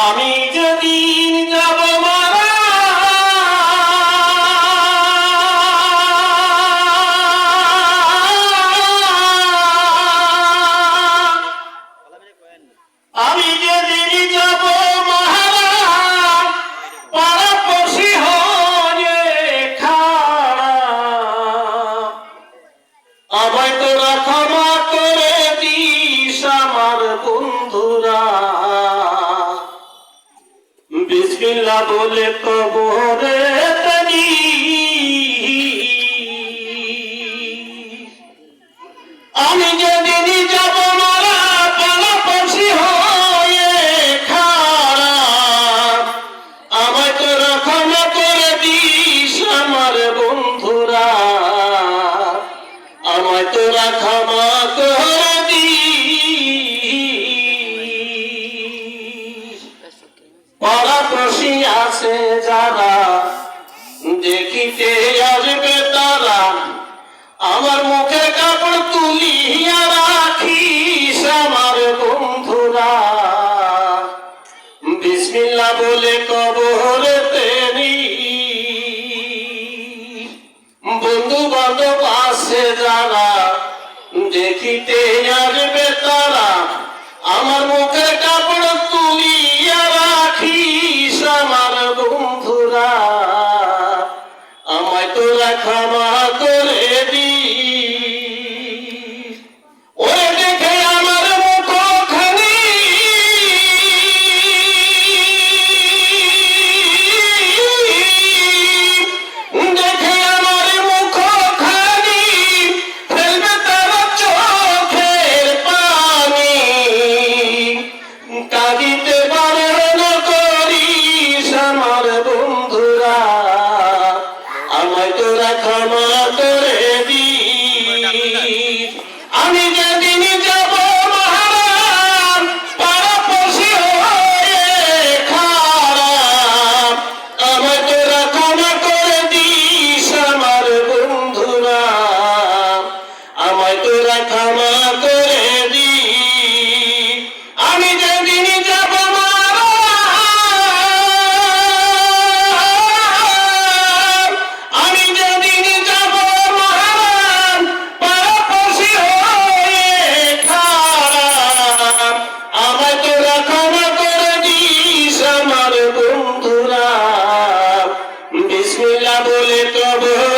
আমি যেদিন যাব বিসমিল্লা বলে কবরে তানি আমি যেদিন যাব মারা পালাপাশি হয়ে খাড়া, আমায় তোরা ক্ষমা করে দিস আমার বন্ধুরা। আমায় তোরা ক্ষমা করে দিস আছে যারা দেখিতে আসবে তারা, আমার মুখে কাপড় তুলিয়া রাখিস আমার বন্ধুরা। বিসমিল্লা বলে কবরে তেরি বন্ধু বান্ধব আছে যারা দেখিতে ক্ষমা করে। তোরা ক্ষমা করে দিই বলে তবে